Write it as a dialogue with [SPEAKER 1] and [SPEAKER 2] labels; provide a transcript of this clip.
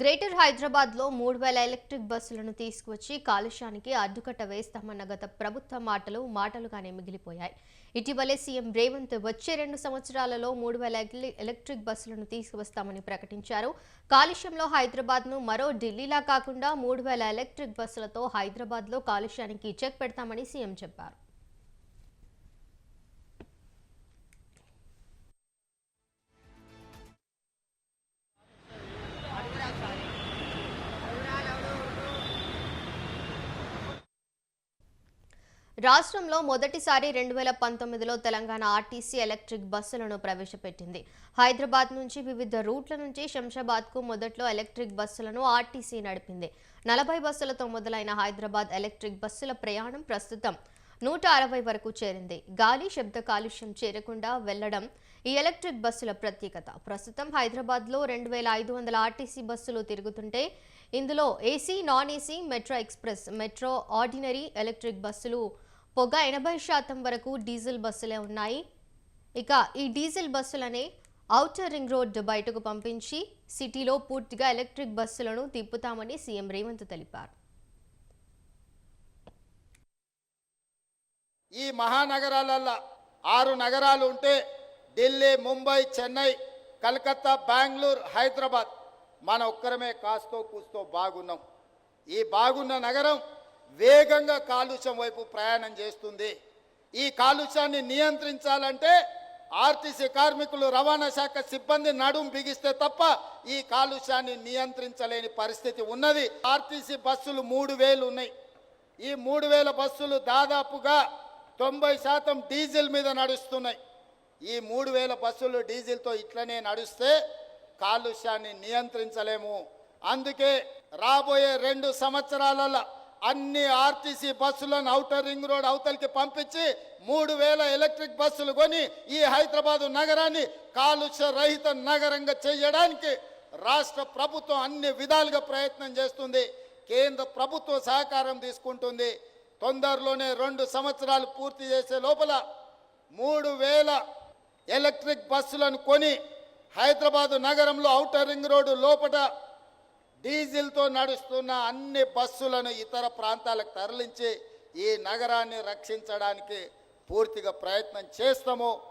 [SPEAKER 1] Greater హైదరాబాద్లో మూడు వేల ఎలక్ట్రిక్ బస్సులను తీసుకువచ్చి కాలుష్యానికి అడ్డుకట్ట వేస్తామన్న గత ప్రభుత్వ మాటలు మాటలుగానే మిగిలిపోయాయి. ఇటీవలే సీఎం రేవంత్ వచ్చే రెండు సంవత్సరాలలో మూడు వేల ఎలక్ట్రిక్ బస్సులను తీసుకువస్తామని ప్రకటించారు. కాలుష్యంలో హైదరాబాద్ను మరో ఢిల్లీలా కాకుండా మూడు వేల ఎలక్ట్రిక్ బస్సులతో హైదరాబాద్లో కాలుష్యానికి చెక్ పెడతామని సీఎం చెప్పారు. రాష్ట్రంలో మొదటిసారి రెండు వేల పంతొమ్మిదిలో తెలంగాణ ఆర్టీసీ ఎలక్ట్రిక్ బస్సులను ప్రవేశపెట్టింది. హైదరాబాద్ నుంచి వివిధ రూట్ల నుంచి శంషాబాద్కు మొదట్లో ఎలక్ట్రిక్ బస్సులను ఆర్టీసీ నడిపింది. నలభై బస్సులతో మొదలైన హైదరాబాద్ ఎలక్ట్రిక్ బస్సుల ప్రయాణం ప్రస్తుతం నూట అరవై వరకు చేరింది. గాలి శబ్ద కాలుష్యం చేరకుండా వెళ్ళడం ఈ ఎలక్ట్రిక్ బస్సుల ప్రత్యేకత. ప్రస్తుతం హైదరాబాద్లో రెండు వేల ఐదు వందల ఆర్టీసీ బస్సులు తిరుగుతుంటే ఇందులో AC non AC metro express metro ordinary electric బస్సులు పొగ ఎనభై శాతం వరకు డీజిల్ బస్సులే ఉన్నాయి. ఇక ఈ డీజిల్ బస్సులనే ఔటర్ రింగ్ రోడ్ బయటకు పంపించి సిటీలో పూర్తిగా ఎలక్ట్రిక్ బస్సులను తిప్పుతామని సీఎం రేవంత్ తెలిపారు.
[SPEAKER 2] ఈ మహానగరాలల్లో ఆరు నగరాలు ఉంటే ఢిల్లీ ముంబై చెన్నై కలకత్తా బెంగళూరు హైదరాబాద్ మన ఒక్కరమే కాస్తో కూస్తో బాగున్నాం. ఈ బాగున్న నగరం వేగంగా కాలుష్యం వైపు ప్రయాణం చేస్తుంది. ఈ కాలుష్యాన్ని నియంత్రించాలంటే ఆర్టీసీ కార్మికులు రవాణా శాఖ సిబ్బంది నడుం బిగిస్తే తప్ప ఈ కాలుష్యాన్ని నియంత్రించలేని పరిస్థితి ఉన్నది. ఆర్టీసీ బస్సులు మూడు వేలు ఉన్నాయి. ఈ మూడు వేల బస్సులు దాదాపుగా తొంభై శాతం డీజిల్ మీద నడుస్తున్నాయి. ఈ మూడు వేల బస్సులు డీజిల్తో ఇట్లనే నడుస్తే కాలుష్యాన్ని నియంత్రించలేము. అందుకే రాబోయే రెండు సంవత్సరాలలో అన్ని ఆర్టీసీ బస్సులను అవుటర్ రింగ్ రోడ్ అవతలికి పంపించి మూడు వేల ఎలక్ట్రిక్ బస్సులు కొని ఈ హైదరాబాదు నగరాన్ని కాలుష్య రహిత నగరంగా చేయడానికి రాష్ట్ర ప్రభుత్వం అన్ని విధాలుగా ప్రయత్నం చేస్తుంది. కేంద్ర ప్రభుత్వ సహకారం తీసుకుంటుంది. తొందరలోనే రెండు సంవత్సరాలు పూర్తి చేసే లోపల మూడు వేల ఎలక్ట్రిక్ బస్సులను కొని హైదరాబాదు నగరంలో ఔటర్ రింగ్ రోడ్డు లోపల డీజిల్తో నడుస్తున్న అన్ని బస్సులను ఇతర ప్రాంతాలకు తరలించి ఈ నగరాన్ని రక్షించడానికి పూర్తిగా ప్రయత్నం చేస్తాము.